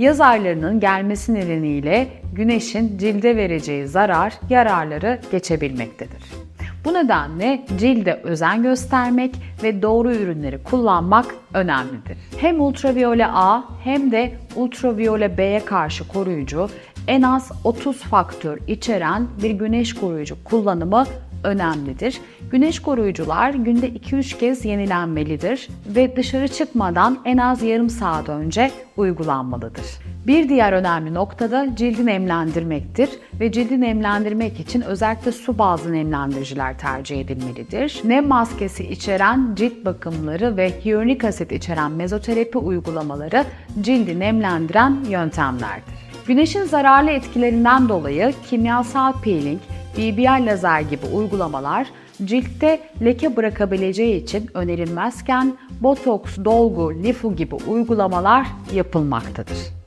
Yaz aylarının gelmesi nedeniyle güneşin cilde vereceği zarar, yararları geçebilmektedir. Bu nedenle cilde özen göstermek ve doğru ürünleri kullanmak önemlidir. Hem ultraviyole A hem de ultraviyole B'ye karşı koruyucu en az 30 faktör içeren bir güneş koruyucu kullanımı önemlidir. Güneş koruyucular günde 2-3 kez yenilenmelidir ve dışarı çıkmadan en az yarım saat önce uygulanmalıdır. Bir diğer önemli nokta da cildi nemlendirmektir ve cildi nemlendirmek için özellikle su bazlı nemlendiriciler tercih edilmelidir. Nem maskesi içeren cilt bakımları ve hyaluronik asit içeren mezoterapi uygulamaları cildi nemlendiren yöntemlerdir. Güneşin zararlı etkilerinden dolayı kimyasal peeling, BBL lazer gibi uygulamalar ciltte leke bırakabileceği için önerilmezken botoks, dolgu, lifu gibi uygulamalar yapılmaktadır.